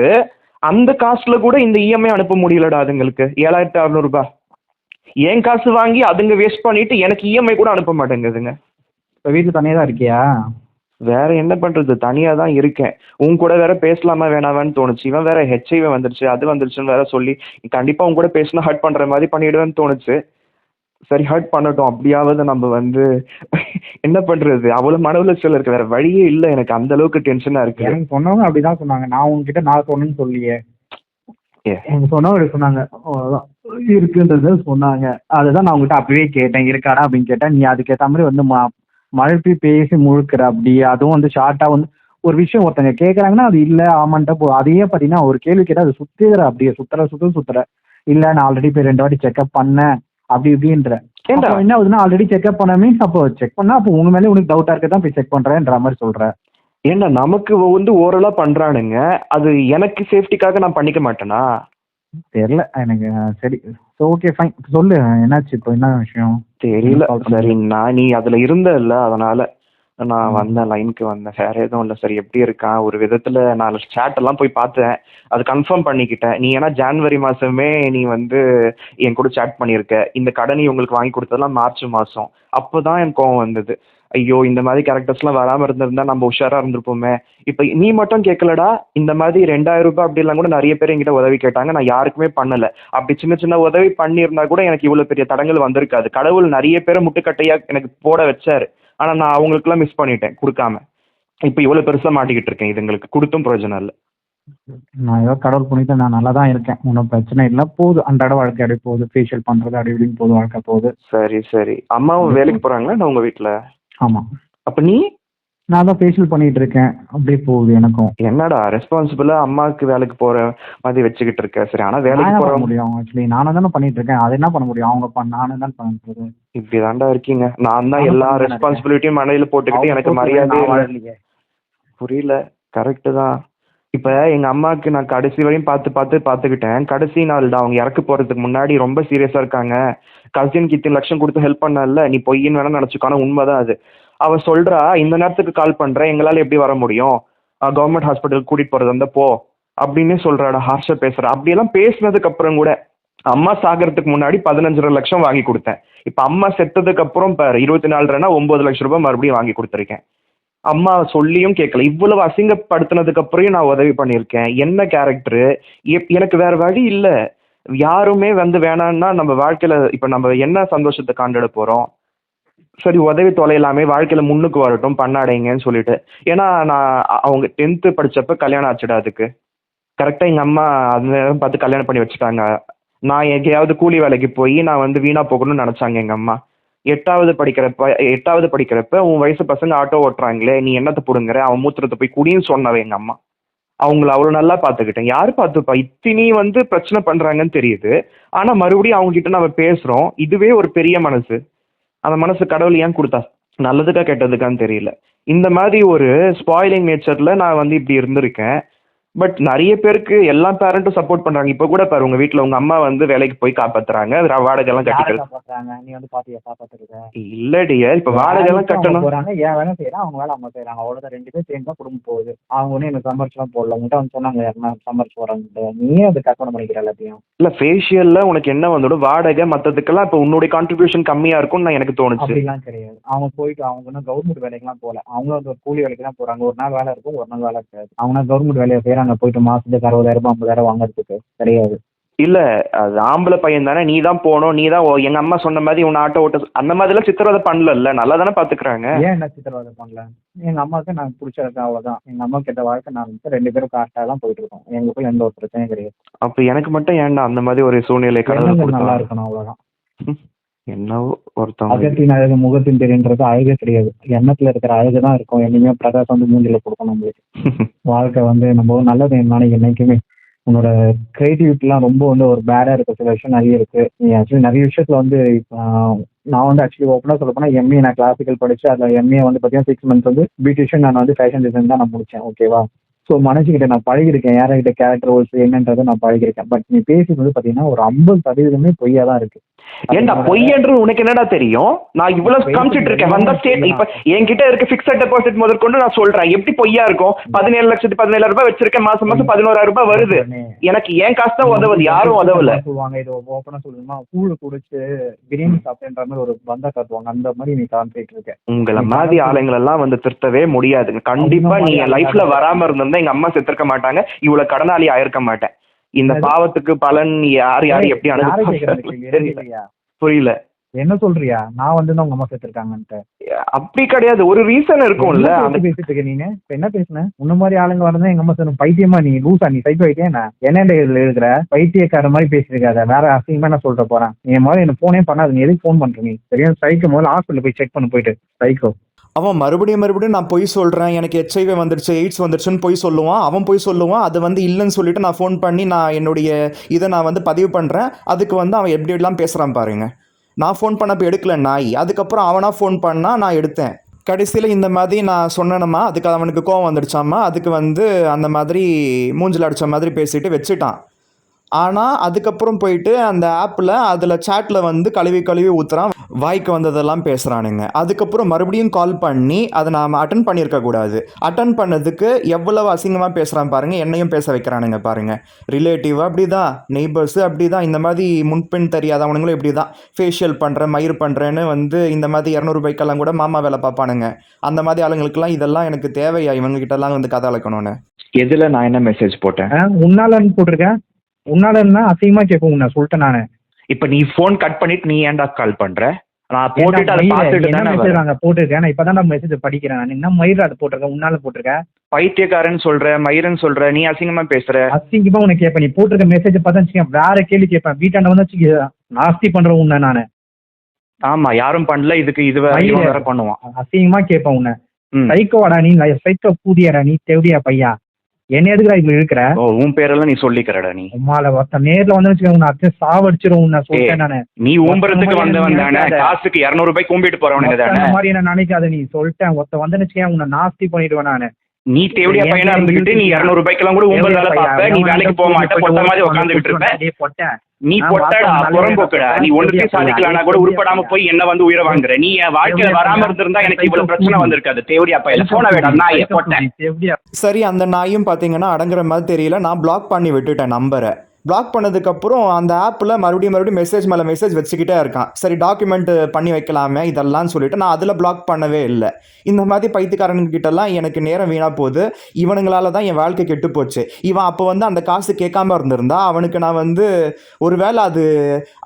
அந்த காசுல கூட இந்த இஎம்ஐ அனுப்ப முடியலடா அதுங்களுக்கு. ஏழாயிரத்தி அறநூறுபா என் காசு வாங்கி அதுங்க வேஸ்ட் பண்ணிட்டு எனக்கு இஎம்ஐ கூட அனுப்ப மாட்டேங்குதுங்க. இப்ப வீட்டுல தனியா தான் இருக்கியா? வேற என்ன பண்றது? தனியா தான் இருக்கேன். உன் கூட வேற பேசலாமா வேணாமான்னு தோணுச்சு. இவன் வேற ஹெச்ஐவி வந்துருச்சு அது வந்துருச்சுன்னு வேற சொல்லி கண்டிப்பா உன் கூட பேசினா ஹர்ட் பண்ற மாதிரி பண்ணிடுவேன்னு தோணுச்சு. சரி ஹர்ட் பண்ணட்டும். அப்படியாவது நம்ம வந்து என்ன பண்றது? அவ்வளவு மன உளைச்சல் இருக்கு வேற வழியே இல்லை. எனக்கு அந்த அளவுக்கு டென்ஷனா இருக்கு எனக்கு சொன்னவங்க அப்படிதான் சொன்னாங்க. நான் உங்ககிட்ட நான் சொன்னேன்னு சொல்லியே. எனக்கு சொன்னவங்க சொன்னாங்க. இருக்குன்றத சொன்னாங்க. அதுதான் நான் உங்ககிட்ட அப்பவே கேட்டேன். இருக்காடா அப்படின்னு கேட்டேன். நீ அதுக்கேற்ற மாதிரி வந்து மழுப்பி பேசி முழுக்கிற அப்படி. அதுவும் வந்து ஷார்ட்டா வந்து ஒரு விஷயம் ஒருத்தங்க கேட்குறாங்கன்னா அது இல்லை ஆமான்ட்டா போ அதையே பார்த்தீங்கன்னா ஒரு கேள்வி கேட்டால் அது சுத்திடுற அப்படியே. சுத்துற சுத்த சுத்துற. இல்லை நான் ஆல்ரெடி போய் ரெண்டு வாட்டி செக்அப் பண்ணேன். அப்படி இப்படின்ற. என்ன ஆகுதுன்னா ஆல்ரெடி செக்அப் பண்ண மீன்ஸ் அப்போ செக் பண்ணா அப்போ உங்க மேலே உனக்கு டவுட்டா இருக்க தான் போய் செக் பண்றேன்ற மாதிரி சொல்ற. ஏன்னா நமக்கு வந்து ஓரளா பண்றானுங்க. அது எனக்கு சேஃப்டிக்காக நான் பண்ணிக்க மாட்டேனா? தெரியல எனக்கு சரி. ஓகே ஃபைன் சொல்லு என்னாச்சு இப்போ என்ன விஷயம்? தெரியல? சரி நான் நீ அதுல இருந்த இல்ல அதனால. நான் வந்தேன் லைனுக்கு வந்தேன். வேற எதுவும் இல்லை சரி எப்படி இருக்கான்? ஒரு விதத்துல நான் chat எல்லாம் போய் பார்த்தேன். அது கன்ஃபார்ம் பண்ணிக்கிட்டேன். நீ ஏன்னா ஜான்வரி மாசமே நீ வந்து என் கூட சேட் பண்ணியிருக்க. இந்த கடனை உங்களுக்கு வாங்கி கொடுத்ததெல்லாம் மார்ச் மாசம். அப்போதான் எனக்கு கோவம் வந்தது. ஐயோ இந்த மாதிரி கேரக்டர்ஸ்லாம் வராம இருந்திருந்தா நம்ம உஷாரா இருந்திருப்போமே. இப்போ நீ மட்டும் கேட்கலடா இந்த மாதிரி ரெண்டாயிரம் ரூபாய் அப்படிலாம் கூட நிறைய பேர் என்கிட்ட உதவி கேட்டாங்க. நான் யாருக்குமே பண்ணல. அப்படி சின்ன சின்ன உதவி பண்ணியிருந்தா கூட எனக்கு இவ்வளவு பெரிய தடங்கள் வந்திருக்காது. கடவுள் நிறைய பேரை முட்டுக்கட்டையா எனக்கு போட வச்சாரு. ஆனா நான் அவங்களுக்குலாம் மிஸ் பண்ணிட்டேன் கொடுக்காம. இப்போ இவ்வளவு பெருசா மாட்டிக்கிட்டு இருக்கேன் இதுங்களுக்கு கொடுத்தும் பிரயோஜனம் இல்லை. நான் ஏதோ கடவுள் புனித நான் நல்லா தான் இருக்கேன். ஒன்றும் பிரச்சனை இல்லை. போகுது அன்றாட வாழ்க்கை அப்படி போகுது. ஃபேஷியல் பண்றது அப்படி இப்படின்னு போகுது வாழ்க்கை போகுது. சரி சரி. அம்மாவும் வேலைக்கு போறாங்களா நான் உங்க வீட்ல? ஆமாம் அப்ப நீ? நான் தான் ஃபேஷியல் பண்ணிட்டு இருக்கேன் அப்படியே போகுது எனக்கும். என்னடா ரெஸ்பான்சிபிளா அம்மாவுக்கு வேலைக்கு போற மாதிரி வச்சுக்கிட்டு இருக்க? சரி ஆனா வேலைக்கு போறவங்க முடியும் ஆக்சுவலி நானும் தானே பண்ணிட்டு இருக்கேன் அது என்ன பண்ண முடியும்? அவங்க பண்ண நானும் தான் பண்ணிட்டு இப்படி தாண்டா இருக்கீங்க. நான் தான் எல்லா. ரெஸ்பான்சிபிலிட்டியும் மனையில போட்டுக்கிட்டு எனக்கு மரியாதை புரியல. கரெக்டு தான். இப்போ எங்க அம்மாவுக்கு நான் கடைசி வரையும் பார்த்து பார்த்து பார்த்துக்கிட்டேன். கடைசி நாள் தான் அவங்க இறக்க போறதுக்கு முன்னாடி ரொம்ப சீரியஸா இருக்காங்க. கசினுக்கு இத்தனை லட்சம் கொடுத்து ஹெல்ப் பண்ணல நீ பொய்ன்னு வேணா நினைச்சுக்கோ. ஆனா உண்மைதான் அது. அவ சொல்றா இந்த நேரத்துக்கு கால் பண்றேன் எங்களால எப்படி வர முடியும்? கவர்மெண்ட் ஹாஸ்பிட்டல் கூட்டிட்டு போறது வந்து போ. அப்படின்னு சொல்றாடா ஹார்ஷா பேசுறா. அப்படியெல்லாம் பேசினதுக்கு அப்புறம் கூட அம்மா சாகிறதுக்கு முன்னாடி பதினஞ்சரை லட்சம் வாங்கி கொடுத்தேன். இப்போ அம்மா செத்ததுக்கு அப்புறம் இருபத்தி நாலுனா ஒன்பது லட்சம் ரூபாய் மறுபடியும் வாங்கி கொடுத்துருக்கேன். அம்மா சொல்லியும் கேட்கல இவ்வளவு அசிங்கப்படுத்தினதுக்கு அப்புறம் நான் உதவி பண்ணியிருக்கேன். என்ன கேரக்டரு எனக்கு வேற வழி இல்லை. யாருமே வந்து வேணான்னா நம்ம வாழ்க்கையில இப்போ நம்ம என்ன சந்தோஷத்தை காண்டிட போறோம்? சரி உதவி தொலையலாமே வாழ்க்கையில முன்னுக்கு வரட்டும் பண்ணாடைங்கன்னு சொல்லிட்டு. ஏன்னா நான் அவங்க டென்த்து படிச்சப்ப கல்யாணம் ஆச்சுடா அதுக்கு. கரெக்டாக எங்கள் அம்மா அந்த நேரம் பார்த்து கல்யாணம் பண்ணி வச்சுட்டாங்க. நான் எங்கேயாவது கூலி வேலைக்கு போய் நான் வந்து வீணாக போகணும்னு நினச்சாங்க எங்கள் அம்மா. எட்டாவது படிக்கிறப்ப எட்டாவது படிக்கிறப்ப உன் வயசு பசங்க ஆட்டோ ஓட்டுறாங்களே நீ என்னத்தை பிடுங்குற? அவன் மூத்திரத்தை போய் குடின்னு சொன்னவ எங்கள் அம்மா. அவங்கள அவ்வளோ நல்லா பார்த்துக்கிட்டேன். யார் பார்த்துப்பா? இத்தினி வந்து பிரச்சனை பண்ணுறாங்கன்னு தெரியுது. ஆனால் மறுபடியும் அவங்க கிட்ட நம்ம பேசுகிறோம் இதுவே ஒரு பெரிய மனசு. அந்த மனசு கடவுள் ஏன் கொடுத்தா? நல்லதுக்கா கெட்டதுக்கான்னு தெரியல. இந்த மாதிரி ஒரு ஸ்பாயிலிங் நேச்சரில் நான் வந்து இப்படி இருந்திருக்கேன். பட் நிறைய பேருக்கு எல்லா பேரண்ட்டும் சப்போர்ட் பண்ணுறாங்க இப்போ கூட பாரு உங்கள் வீட்டில் உங்கள் அம்மா வந்து வேலைக்கு போய் காப்பாத்துறாங்க. வாடகைலாம் யாரை கட்டிக்கிறது. காப்பாத்துறாங்க? நீ வந்து பாத்தியா காப்பாத்துருக்க இல்லடியே இப்போ வாடகைலாம் கட்டணும். போறாங்க என் வேலை செய்யறான் அவங்க வேலை அவங்க செய்யறாங்க. அவ்வளவுதான். ரெண்டு பேரும் சேர்ந்து தான் குடும்பம் போகுது. அவங்க ஒன்னும் எனக்கு சம்பாரிச்சுலாம் போடல. உங்கள்கிட்ட வந்து சொன்னாங்க யாருன்னா சம்பாரிச்சு போறாங்க நீயே அது கற்பனை பண்ணிக்கிற எல்லாத்தையும். இல்லை ஃபேஷியலில் உனக்கு என்ன வந்துடும்? வாடகை மற்றதுக்கெல்லாம் இப்போ உன்னுடைய கான்ட்ரிபியூஷன் கம்மியாக இருக்கும்னு நான் எனக்கு தோணுச்சு. அப்படிலாம் கிடையாது. அவங்க போயிட்டு அவங்க இன்னும் கவர்மெண்ட் வேலைக்கெல்லாம் போகல. அவங்க வந்து ஒரு கூலி வேலைக்கு தான் போறாங்க. ஒரு நாள் வேலை இருக்கும் ஒரு நாள் வேலை இருக்காது அவங்க கவர்மெண்ட் வேலையை செய்யறாங்க. போயிட்டு மாசத்துக்கு அறுபதாயிரம் ரூபாய் ஐம்பதாயிரம் வாங்குறதுக்கு கிடையாது. இல்ல அது ஆம்பளை பையன் தானே நீ தான் போகணும் நீ தான் எங்க அம்மா சொன்ன மாதிரி உன்னை ஆட்டோ ஓட்ட அந்த மாதிரிலாம் சித்திரவதை பண்ணல நல்லா தானே பாத்துக்கிறாங்க? ஏன் என்ன சித்திரவதை பண்ணல? எங்க அம்மாவுக்கு நான் பிடிச்சது அவ்வளவுதான். எங்க அம்மா கிட்ட வாழ்க்கை நான் வந்து ரெண்டு பேரும் கரெக்டாக தான் போயிட்டு இருக்கோம். எங்களுக்குள்ள எந்த ஒரு பிரச்சனையும் கிடையாது. அப்ப எனக்கு மட்டும் ஏன்டா அந்த மாதிரி ஒரு சூழ்நிலை நல்லா இருக்கணும் அவ்வளவுதான். என்னவோ ஒருத்தவங்க அகத்தின் அழகு முகத்தின் தெரின்றது அழகே கிடையாது. எண்ணத்துல இருக்கிற அழகு தான் இருக்கும். என்னையுமே பிரகாஷ் வந்து மூஞ்சில கொடுக்கணும் நம்மளுக்கு. வாழ்க்கை வந்து நம்ம நல்லது என்னால என்னைக்குமே உன்னோட கிரியேட்டிவிட்டிலாம் ரொம்ப வந்து ஒரு பேடா இருக்க சில விஷயம் நிறைய இருக்கு. நீ ஆக்சுவலி நிறைய விஷயத்துல வந்து நான் வந்து ஆக்சுவலி ஓப்பனாக சொல்ல போனால் எம்ஏ நான் கிளாசிக்கல் படிச்சு அதில் எம்ஏ வந்து பார்த்தீங்கன்னா சிக்ஸ் மந்த்ஸ் வந்து பியூட்டிஷியன் நான் வந்து ஃபேஷன் டிசைன் தான் நான் முடிச்சேன். ஓகேவா ஸோ மனசுக்கிட்ட நான் பழகிருக்கேன் யார்கிட்ட கேரக்டர் ரோல்ஸ் என்னன்றதை நான் பழகிருக்கேன் பட் நீ பேசுறது பார்த்தீங்கன்னா ஒரு ஐம்பது சதவீதமே பொய்யா தான் இருக்கு. ஏன்டா பொய்யன்று உனக்கு என்னடா தெரியும்? நான் இவ்வளவு காமிச்சிட்டு இருக்கேன் வந்த ஸ்டேட் இப்ப என்கிட்ட இருக்க பிக்சட் டெபாசிட் முதற்கொண்டு நான் சொல்றேன். எப்படி பொய்யா இருக்கும்? பதினேழு லட்சத்து பதினேழாயிரம் ரூபாய் வச்சிருக்கேன் மாசம் மாசம் பதினோராயிரம் ரூபாய் வருது. எனக்கு ஏன் காசு தான் உதவுது? யாரும் உதவல? சொல்லுவாங்க இது ஓப்பனா சொல்லுமா கூழ் குடிச்சு பிரியாணி சாப்பிட்டேன்ற மாதிரி ஒரு பந்தா காட்டுவாங்க. அந்த மாதிரி நீ காமிச்சிட்டு இருக்க உங்களை மாதிரி ஆளுங்களெல்லாம் வந்து திருத்தவே முடியாதுங்க. கண்டிப்பா நீ என் லைஃப்ல வராம இருந்திருந்தா எங்க அம்மா செத்துருக்க மாட்டாங்க. இவ்வளவு கடனாளி ஆயிருக்க மாட்டேன். இந்த பாவத்துக்கு பலன் யார் யார் எப்படி? புரியல. என்ன சொல்றியா? நான் வந்து உங்க அம்மா சேர்த்திருக்காங்கன்ட்டு. அப்படி கிடையாது. ஒரு ரீசன் இருக்கும்ல. என்ன அந்த பேசி பேசிட்டு இருக்க நீங்க இப்ப என்ன பேசுன? உன்ன மாதிரி ஆளுங்க வரதான் எங்க அம்மா சொன்ன பைத்தியமா நீ? லூசா நீ? சைக்கோ ஆயிட்டே என்ன? இதுல இருக்கிற பைத்தியக்கார மாதிரி பேசிருக்காத வேற அசிங்கமா நான் சொல்லிட்டு போறேன்? நீ முதல்ல எனக்கு போனே பண்ணாது. நீ எதுக்கு ஃபோன் பண்ற நீ? சரியா? சைக்கோ முதல்ல ஹாஸ்பிட்டல் போய் செக் பண்ண போயிட்டு. சைக்கோ. அவன் மறுபடியும் மறுபடியும் நான் பொய் சொல்கிறேன் எனக்கு ஹெச்ஐவி வந்துடுச்சு எய்ட்ஸ் வந்துடுச்சுன்னு பொய் சொல்லுவான். அவன் பொய் சொல்லுவான் அது வந்து இல்லைன்னு சொல்லிட்டு நான் ஃபோன் பண்ணி நான் என்னுடைய இதை நான் வந்து பதிவு பண்ணுறேன் அதுக்கு வந்து அவன் எப்படி எப்படிலாம் பேசுகிறான் பாருங்க. நான் ஃபோன் பண்ணப்போ எடுக்கல நாய். அதுக்கப்புறம் அவனாக ஃபோன் பண்ணால் நான் எடுத்தேன். கடைசியில் இந்த மாதிரி நான் சொன்னேனம்மா அதுக்கு அவனுக்கு கோவம் வந்துடுச்சாம்மா அதுக்கு வந்து அந்த மாதிரி மூஞ்சில் அடித்த மாதிரி பேசிட்டு வச்சுட்டான். ஆனால் அதுக்கப்புறம் போயிட்டு அந்த ஆப்பில் அதில் சேட்டில் வந்து கழுவி கழுவி ஊற்றுறான் வாய்க்கு வந்ததெல்லாம் பேசுகிறானுங்க அதுக்கப்புறம் மறுபடியும் கால் பண்ணி அதை நாம் அட்டன் பண்ணியிருக்க கூடாது. அட்டன் பண்ணதுக்கு எவ்வளவு அசிங்கமாக பேசுகிறான் பாருங்கள் என்னையும் பேச வைக்கிறானுங்க பாருங்கள் ரிலேட்டிவ் அப்படி தான் நெய்பர்ஸு அப்படி தான் இந்த மாதிரி முன்பின் தெரியாதவனுங்களும் இப்படி தான் ஃபேஷியல் பண்ணுறேன் மயிர் பண்ணுறேன்னு வந்து இந்த மாதிரி இரநூறுபாய்க்கெல்லாம் கூட மாமா வேலை பார்ப்பானுங்க. அந்த மாதிரி ஆளுங்களுக்கெல்லாம் இதெல்லாம் எனக்கு தேவையா? இவங்ககிட்டலாம் வந்து கதை அளக்கணும்னு எதுல நான் என்ன மெசேஜ் போட்டேன்? உன்னாலன்னு போட்டிருக்கேன் உன்னாலன்னா அசிங்கமா கேட்கும் நான் சொல்லிட்டேன் நானு. இப்ப நீ போன் கட் பண்ணிட்டு நீ ஏன்டா கால் பண்ற? நான் போட்டுட்டு அதை என்ன பார்த்துட்டு என்ன தானே. நாங்க போட்டிருக்கேன்? நான் இப்பதான் மெசேஜ் படிக்கிறேன் நான். என்ன மயிர் அது போட்டிருக்கேன் உன்னால போட்டிருக்கேன் பைத்தியக்காரன் சொல்ற மயிரன் சொல்ற நீ அசிங்கமா பேசுற. அசிங்கமா உனக்கு கேட்பேன். நீ போட்டிருக்க மெசேஜ் பார்த்தா வச்சுக்கேன் வேற கேள்வி கேட்பேன். வீட்டாண்ட வந்து வச்சுக்க நாஸ்தி பண்ற உன்னை நானு. ஆமா யாரும் பண்ணல. இதுக்கு இது வேற பண்ணுவான். அசிங்கமா கேட்பேன் உன்னை. சைக்கோடா நீ சைக்கோ கூதியடா நீ தெவடியா பையா? என்ன எதுக்குடா இப்படி இருக்கிற ஓ உன் பேரெல்லாம் நீ சொல்லிக்கிறடா நீ. உமால ஒருத்தன் நேர்ல வந்து வச்சுக்க உன்னை அத்தையும் சாவடிச்சிரும் உன்னை சொல்லிட்டேன் நானு. நீ ஊம்புறதுக்கு வந்தவன் தானே. காசுக்கு இரநூறு ரூபாய் கும்பிட்டு போறவனுங்க தானே. மாதிரி என்ன நினைக்காத நீ சொல்லிட்டேன். ஒருத்த வந்து வச்சுக்கேன் உன்னை நாஸ்தி பண்ணிடுவேன் நானு. நீ தேவடியா பையனா நீ இருந்துகிட்டு நீ இரநூறு ரூபாய்க்கெல்லாம் கூட உங்க வேலை பார்ப்ப நீ வேலைக்கு போக மாட்ட பொட்ட மாதிரி வந்து உட்காந்துக்கிட்டு இருப்ப டேய் பொட்டை. நீ பொட்டடா புறம்போக்குடா நீ பார்ப்பேன். சாதிக்கலாம்னா கூட உருப்படாம பையா. என்ன வந்து உயிரை வாங்குற நீ என் வாழ்க்கையில வராம. இருந்திருந்தா எனக்கு இவ்வளவு பிரச்சனை கூதி. வந்திருக்காது தேவடியா பையில போன வேண்டாம் நான் சரி அந்த நாயும் பார்த்தீங்கன்னா அடங்குற மாதிரி தெரியல நான் பிளாக் பண்ணி விட்டுட்டேன் நம்பரை பிளாக் பண்ணதுக்கப்புறம் அந்த ஆப்பில் மறுபடியும் மறுபடியும் மெசேஜ் மேலே மெசேஜ் வச்சுக்கிட்டே இருக்கான். சரி டாக்குமெண்ட் பண்ணி வைக்கலாமே இதெல்லாம் சொல்லிட்டு நான் அதில் பிளாக் பண்ணவே இல்லை. இந்த மாதிரி பைத்தியக்காரனுக்கிட்டலாம் எனக்கு நேரம் வீணாக போகுது. இவனுங்களால தான் என் வாழ்க்கை கெட்டு போச்சு. இவன் அப்போ வந்து அந்த காசு கேட்காம இருந்திருந்தா அவனுக்கு நான் வந்து ஒரு வேளை அது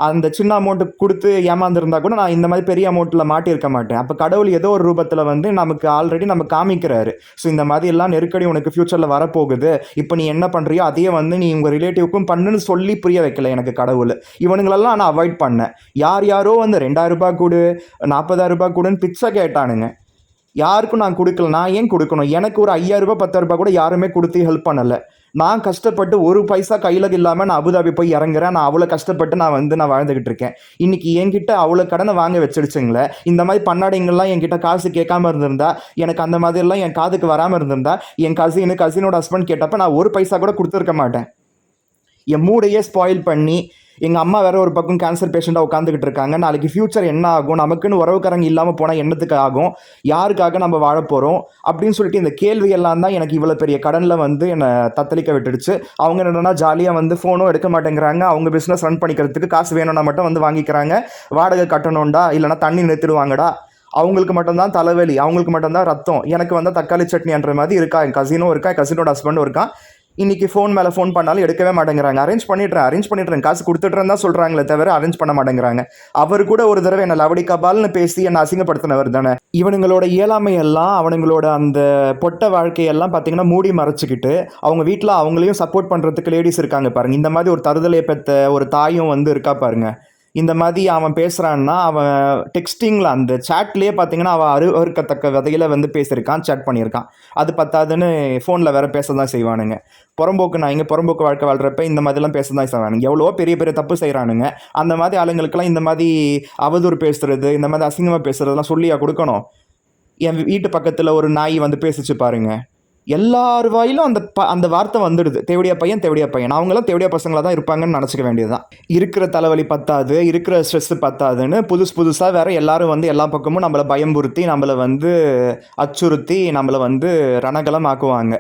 அந்த சின்ன அமௌண்ட்டு கொடுத்து ஏமாந்துருந்தா கூட நான் இந்த மாதிரி பெரிய அமௌண்ட்டில் மாட்டியிருக்க மாட்டேன். அப்போ கடவுள் ஏதோ ஒரு ரூபத்தில் வந்து நமக்கு ஆல்ரெடி நம்ம காமிக்கிறாரு. ஸோ இந்த மாதிரி எல்லாம் நெருக்கடி உனக்கு ஃப்யூச்சரில் வரப்போகுது. இப்போ நீ என்ன பண்ணுறியோ அதையே வந்து நீ உங்கள் ரிலேட்டிவ்க்கும் பண்ணுன்னு சொல்லி புரிய வைக்கல எனக்கு கடவுள். இவனுங்களெல்லாம் நான் அவாய்ட் பண்ணேன். யார் யாரோ வந்து ரெண்டாயிரம் ரூபாய் கொடு நாற்பதாயிரம் ரூபாய் கொடுன்னு பிச்சை கேட்டானுங்க. யாருக்கும் நான் கொடுக்கல. நான் ஏன் கொடுக்கணும்? எனக்கு ஒரு ஐயாயிரம் ரூபாய் பத்தாயிரம் ரூபாய் கூட யாருமே கொடுத்து ஹெல்ப் பண்ணலை. நான் கஷ்டப்பட்டு ஒரு பைசா கையில் இல்லாமல் நான் அபுதாபி போய் இறங்குறேன். நான் அவ்வளோ கஷ்டப்பட்டு நான் வந்து நான் வாழ்ந்துக்கிட்டு இருக்கேன். இன்னைக்கு என்கிட்ட அவ்வளோ கடனை வாங்க வச்சிருச்சுங்களே இந்த மாதிரி பண்ணாடிங்கெல்லாம் என்கிட்ட காசு கேட்காம இருந்திருந்தா எனக்கு அந்த மாதிரிலாம் என் காதுக்கு வராமல் இருந்திருந்தா என் கசின் கசினோட ஹஸ்பண்ட் கேட்டப்ப நான் ஒரு பைசா கூட கொடுத்துருக்க மாட்டேன். என் மூடையே ஸ்பாயில் பண்ணி எங்கள் அம்மா வேற ஒரு பக்கம் கேன்சர் பேஷண்ட்டாக உட்காந்துக்கிட்டு இருக்காங்க. நாளைக்கு ஃப்யூச்சர் என்ன ஆகும்? நமக்குன்னு உறவுக்காரங்க இல்லாமல் போனால் என்னத்துக்கு ஆகும்? யாருக்காக நம்ம வாழ போகிறோம் அப்படின்னு சொல்லிட்டு இந்த கேள்வி எல்லாம் தான் எனக்கு இவ்வளோ பெரிய கடனில் வந்து என்னை தத்தளிக்க விட்டுடுச்சு. அவங்க என்னென்னா ஜாலியாக வந்து ஃபோனும் எடுக்க மாட்டேங்கிறாங்க. அவங்க பிஸ்னஸ் ரன் பண்ணிக்கிறதுக்கு காசு வேணும்னா மட்டும் வந்து வாங்கிக்கிறாங்க. வாடகை கட்டணும்டா இல்லைனா தண்ணி நிறுத்திடுவாங்கடா. அவங்களுக்கு மட்டும்தான் தலைவலி அவங்களுக்கு மட்டும்தான் ரத்தம். எனக்கு வந்து தக்காளி சட்னின்ற மாதிரி இருக்கா? என் கசினும் இருக்கா? என் கசினோட ஹஸ்பண்டும் இருக்கான் இன்றைக்கி ஃபோன் மேலே ஃபோன் பண்ணாலும் எடுக்கவே மாட்டேங்கிறாங்க. அரேஞ்ச் பண்ணிடுறேன் அரேஞ்ச் பண்ணிடுறேன். காசு கொடுத்துட்றேன் தான் சொல்கிறாங்களே தவிர அரேஞ்ச் பண்ண மாட்டேங்கிறாங்க. அவர் கூட ஒரு தடவை என்ன லவடி கபால்னு பேசி என்னை அசிங்கப்படுத்தினவர் தானே. இவனுங்களோட இயலாமை எல்லாம் அவனுங்களோட அந்த பொட்ட வாழ்க்கையெல்லாம் பார்த்தீங்கன்னா மூடி மறைச்சிக்கிட்டு அவங்க வீட்டில் அவங்களையும் சப்போர்ட் பண்ணுறதுக்கு லேடிஸ் இருக்காங்க பாருங்கள் இந்த மாதிரி ஒரு தருதலை பெற்ற ஒரு தாயும் வந்து இருக்கா பாருங்கள் இந்த மாதிரி அவன் பேசுகிறான்னா அவன் டெக்ஸ்டிங்கில் அந்த சேட்லேயே பார்த்தீங்கன்னா அவன் அருவருக்கத்தக்க விதையில் வந்து பேசியிருக்கான் சேட் பண்ணியிருக்கான். அது பத்தாதுன்னு ஃபோனில் வேற பேச தான் செய்வானுங்க. புறம்போக்கு நான் இங்கே புறம்போக்கு வாழ்க்கை வாழ்கிறப்ப இந்த மாதிரிலாம் பேச தான் செய்வானுங்க. எவ்வளோ பெரிய பெரிய தப்பு செய்கிறானுங்க அந்த மாதிரி ஆளுங்களுக்கெல்லாம் இந்த மாதிரி அவதூறு பேசுறது இந்த மாதிரி அசிங்கமாக பேசுறதெல்லாம் சொல்லியா கொடுக்கணும். என் வீட்டு பக்கத்தில் ஒரு நாய் வந்து பேசிச்சு பாருங்கள் எல்லார் வாயிலும் அந்த ப அந்த வார்த்தை வந்துடுது. தேவடியா பையன் தேவடியா பையன். அவங்களாம் தேவடியா பசங்களாக தான் இருப்பாங்கன்னு நினச்சிக்க வேண்டியதுதான். இருக்கிற தலைவலி பத்தாது இருக்கிற ஸ்ட்ரெஸ்ஸு பத்தாதுன்னு புதுசு புதுசாக வேற எல்லாரும் வந்து எல்லா பக்கமும் நம்மளை பயம்புறுத்தி நம்மளை வந்து அச்சுறுத்தி நம்மளை வந்து ரணகலம் ஆக்குவாங்க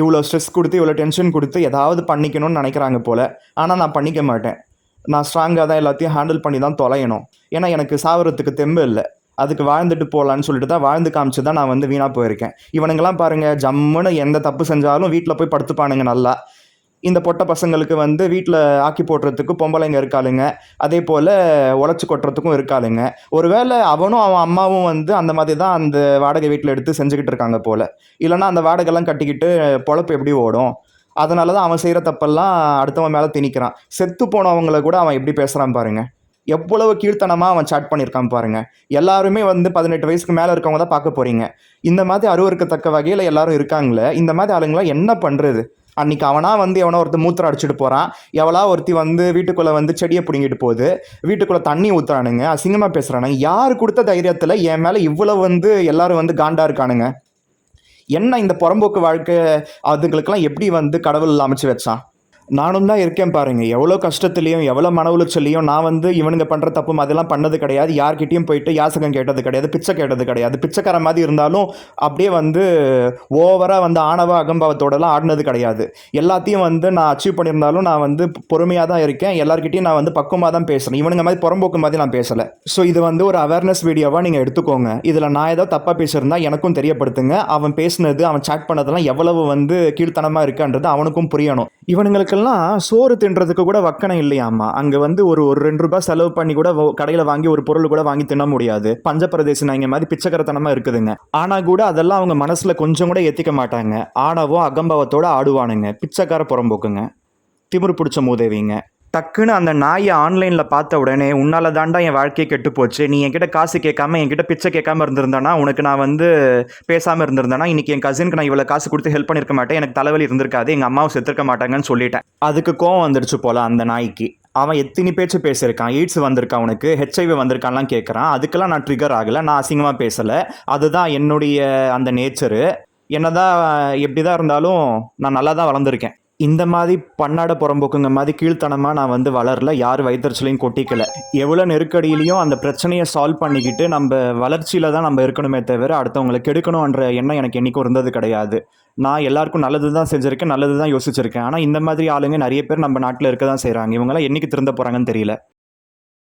இவ்வளோ ஸ்ட்ரெஸ் கொடுத்து இவ்வளோ டென்ஷன் கொடுத்து ஏதாவது பண்ணிக்கணும்னு நினைக்கிறாங்க போல். ஆனால் நான் பண்ணிக்க மாட்டேன். நான் ஸ்ட்ராங்காக தான் எல்லாத்தையும் ஹேண்டில் பண்ணி தான் தொலையணும். ஏன்னா எனக்கு சாவரத்துக்கு தெம்பு இல்லை. அதுக்கு வாழ்ந்துட்டு போகலான்னு சொல்லிட்டு தான் வாழ்ந்து காமிச்சு தான் நான் வந்து வீணாக போயிருக்கேன். இவனுங்கெல்லாம் பாருங்கள் ஜம்முன்னு எந்த தப்பு செஞ்சாலும் வீட்டில் போய் படுத்துப்பானுங்க நல்லா. இந்த பொட்ட பசங்களுக்கு வந்து வீட்டில் ஆக்கி போடுறதுக்கு பொம்பளைங்க இருக்காளுங்க. அதே போல் உழைச்சி கொட்டுறதுக்கும் இருக்காளுங்க. ஒருவேளை அவனும் அவன் அம்மாவும் வந்து அந்த மாதிரி தான் அந்த வாடகை வீட்டில் எடுத்து செஞ்சுக்கிட்டு இருக்காங்க போல். இல்லைன்னா அந்த வாடகைலாம் கட்டிக்கிட்டு பொழப்பு எப்படி ஓடும்? அதனால தான் அவன் செய்கிற தப்பெல்லாம் அடுத்தவன் மேலே திணிக்கிறான். செத்து போனவங்களை கூட அவன் எப்படி பேசுகிறான் பாருங்கள் எவ்வளவு கீழ்த்தனமாக அவன் சாட் பண்ணியிருக்கான் பாருங்க. எல்லாருமே வந்து பதினெட்டு வயசுக்கு மேலே இருக்கவங்க தான் பார்க்க போறீங்க. இந்த மாதிரி அருவருக்கத்தக்க வகையில் எல்லாரும் இருக்காங்களே இந்த மாதிரி ஆளுங்களாம் என்ன பண்ணுறது அன்னைக்கு அவனாக வந்து எவனோ ஒருத்தர் மூத்திரம் அடிச்சுட்டு போகிறான் எவளா ஒருத்தி வந்து வீட்டுக்குள்ளே வந்து செடியை பிடுங்கிட்டு போகுது. வீட்டுக்குள்ளே தண்ணி ஊற்றுறானுங்க அசிங்கமாக பேசுகிறானுங்க யார் கொடுத்த தைரியத்தில் என் மேலே இவ்வளோ வந்து எல்லாரும் வந்து காண்டாக இருக்கானுங்க? என்ன இந்த புறம்போக்கு வாழ்க்கை அதுங்களுக்கெல்லாம் எப்படி வந்து கடவுள் அமைச்சு வச்சான்? நானும் தான் இருக்கேன் பாருங்கள் எவ்வளோ கஷ்டத்துலையும் எவ்வளோ மன உளைச்சலையும் நான் வந்து இவனுங்க பண்ணுற தப்பு மாதிரிலாம் பண்ணது கிடையாது. யார்கிட்டையும் போயிட்டு யாசகம் கேட்டது கிடையாது பிச்சை கேட்டது கிடையாது. பிச்சைக்கார மாதிரி இருந்தாலும் அப்படியே வந்து ஓவராக வந்து ஆணவ அகம்பாவத்தோடலாம் ஆடினது கிடையாது. எல்லாத்தையும் வந்து நான் அச்சீவ் பண்ணியிருந்தாலும் நான் வந்து பொறுமையாக தான் இருக்கேன். எல்லாருக்கிட்டையும் நான் வந்து பக்குவமாக தான் பேசுகிறேன் இவனுங்க மாதிரி புறம்போக்கு மாதிரி நான் பேசலை. ஸோ இது வந்து ஒரு அவேர்னஸ் வீடியோவாக நீங்கள் எடுத்துக்கோங்க. இதில் நான் ஏதோ தப்பாக பேசியிருந்தா எனக்கும் தெரியப்படுத்துங்க. அவன் பேசுனது அவன் சாட் பண்ணதெல்லாம் எவ்வளவு வந்து கீழ்த்தனமாக இருக்குன்றது அவனுக்கும் புரியணும். இவனுங்களுக்கு இவனுங்களுக்கெல்லாம் சோறு தின்றதுக்கு கூட வக்கணம் இல்லையாம்மா. அங்கே வந்து ஒரு ஒரு ரெண்டு ரூபாய் செலவு பண்ணி கூட கடையில் வாங்கி ஒரு பொருள் கூட வாங்கி தின்ன முடியாது. பஞ்சப்பிரதேசம் இங்கே மாதிரி பிச்சைக்கரத்தனமாக இருக்குதுங்க. ஆனால் கூட அதெல்லாம் அவங்க மனசில் கொஞ்சம் கூட ஏற்றிக்க மாட்டாங்க. ஆணவம் அகம்பவத்தோடு ஆடுவானுங்க. பிச்சைக்கார புறம்போக்குங்க. திமிரு பிடிச்ச மூதேவிங்க. டக்குன்னு அந்த நாயை ஆன்லைனில் பார்த்த உடனே உன்னால் தாண்டா என் வாழ்க்கையை கெட்டு போச்சு. நீ என்கிட்ட காசு கேட்காம என்கிட்ட பிச்சை கேட்காம இருந்திருந்தானா உனக்கு நான் வந்து பேசாமல் இருந்திருந்தேனா இன்னைக்கு என் கசினுக்கு நான் இவ்வளோ காசு கொடுத்து ஹெல்ப் பண்ணியிருக்க மாட்டேன். எனக்கு தலைவலி இருந்திருக்காது. எங்கள் அம்மாவும் செத்துருக்க மாட்டாங்கன்னு சொல்லிட்டேன். அதுக்கு கோவம் வந்துடுச்சு போல அந்த நாய்க்கு. அவன் எத்தனை பேச்சு பேசியிருக்கான்? எய்ட்ஸ் வந்திருக்கான் உனக்கு? ஹெச்ஐவி வந்திருக்கான்லாம் கேட்குறான் அதுக்கெல்லாம் நான் ட்ரிகர் ஆகலை. நான் அசிங்கமாக பேசலை. அதுதான் என்னுடைய அந்த நேச்சரு என்னதான் எப்படி தான் இருந்தாலும் நான் நல்லா தான் வளர்ந்துருக்கேன். இந்த மாதிரி பன்னாட புறம்போக்குங்க மாதிரி கீழ்த்தனமாக நான் வந்து வளரல. யார் வைத்தறிச்சலையும் கொட்டிக்கல. எவ்வளோ நெருக்கடியிலையும் அந்த பிரச்சனையை சால்வ் பண்ணிக்கிட்டு நம்ம வளர்ச்சியில் தான் நம்ம இருக்கணுமே தவிர அடுத்தவங்களை கெடுக்கணுன்ற எண்ணம் எனக்கு என்றைக்கும் இருந்தது கிடையாது. நான் எல்லாருக்கும் நல்லது தான் செஞ்சுருக்கேன் நல்லது தான் யோசிச்சிருக்கேன். ஆனால் இந்த மாதிரி ஆளுங்க நிறைய பேர் நம்ம நாட்டில் இருக்க தான் செய்கிறாங்க இவங்களாம் என்னைக்கு திருந்த போகிறாங்கன்னு தெரியல.